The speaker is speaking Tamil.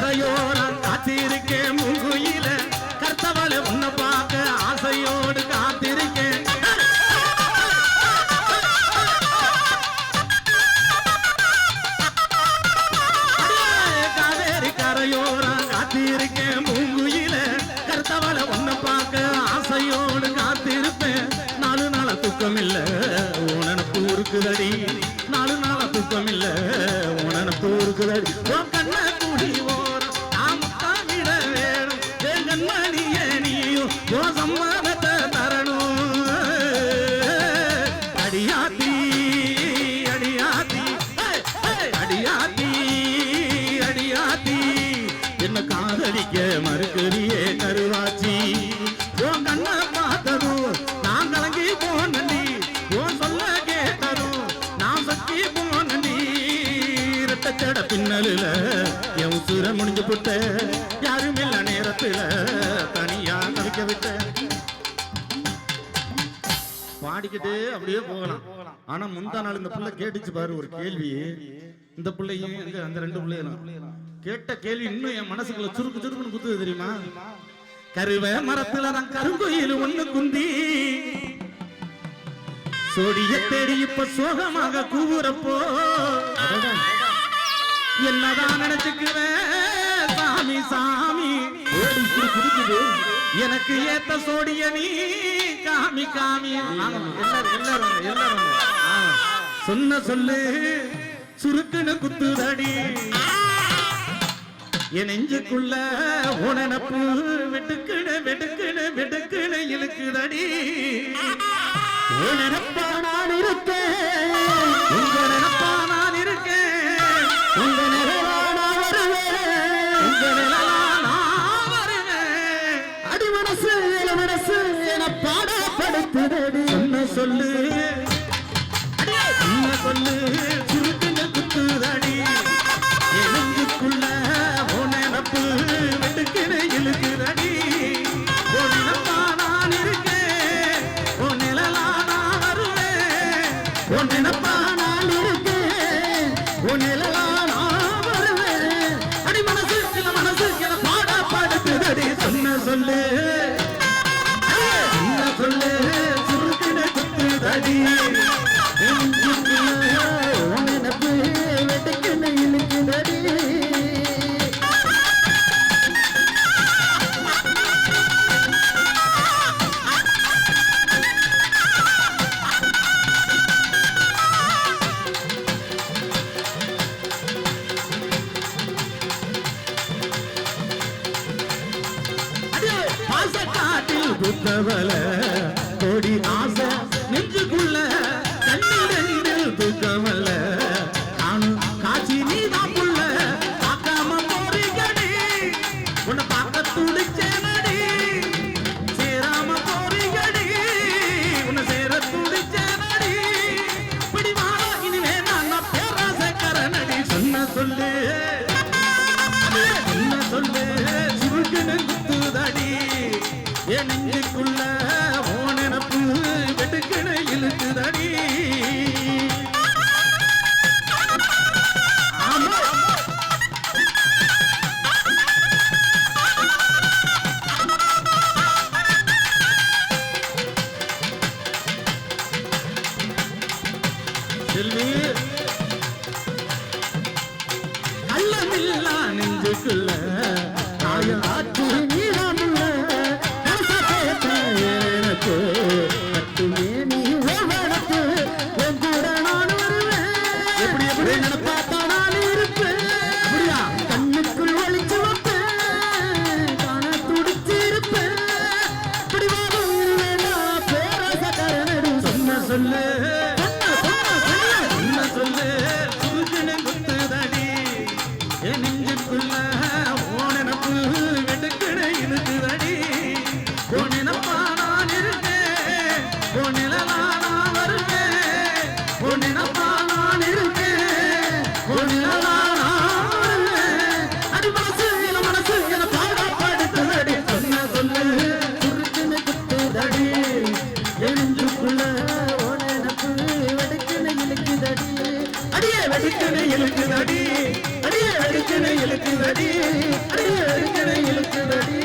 கரையோரம் காத்திருக்கேன் முங்குயில கர்த்தவளை உன்னை பார்க்க ஆசையோடு காத்திருக்கேன். அடியே, காவேரி கரையோரம் காத்திருக்கேன் முங்குயில கருத்தவளை உன்னை பார்க்க ஆசையோடு காத்திருப்பேன். நாலு நாள தூக்கம் இல்லை உனக்கு இருக்குதடி. காதலிக்க மறுக்கிறியே கருவாச்சி. உன் கண்ண பார்த்ததும் நான் கலங்கி போனி உன் சொல்ல கேட்டதும் நான் சக்கி போனி இரட்டச்சட பின்னலுல என் உசுர முடிஞ்சு போட்ட. யாரும் இல்ல நேரத்துல தனியா தவிக்க விட்ட. பாடிக்கிட்டே அப்படியே போகலாம். ஆனா முந்தா நாள் இந்த புள்ள கேட்டுச்சு பாரு ஒரு கேள்வி. இந்த பிள்ளையும் அந்த ரெண்டு பிள்ளையெல்லாம். கேட்ட கேள்வி இன்னும் என் மனசுக்குள்ள சுருக்கு சுருக்குன்னு குத்துது தெரியுமா? கருவ மரத்துல தான் கருங்கோயில் ஒண்ணு குந்தி. சோடிய தேடி இப்ப சோகமாக கூவுறப்போ. என்னதான் நினைச்சுக்குவேன் சாமி சாமி. எனக்கு ஏத்த சோடிய நீ காமி காமி. சொன்ன சொல்லு. சுருக்குன்னு குத்துதடி. என் நெஞ்சுக்குள்ள உணனப்பு வெட்டுக்குன்னு வெட்டுக்குன்னு வெட்டுக்குன்னு இழுக்குதடி. உணனப்பா நான் இருக்கேன். உங்க நினப்பா நான் இருக்கேன். உங்க நான் வருவேன். உங்க நான் வருவேன். அடி மனசு இள மனசு என பாடப்படுத்துதடி. சொல்லு. என்ன சொல்லு. வருவேன் நாட்டில் புத்தவல கொடி ஆசை என் நெஞ்சுக்குள்ள ஓ ஆமா அல்லமில்லா நெஞ்சுக்குள்ள ஆயுள் ஆற்று நீ சொன்ன அடிக்கடி இழுக்குதடி அடியே அடிக்கடி இழுக்குதடி அடியே அடிக்கடி இழுக்குதடி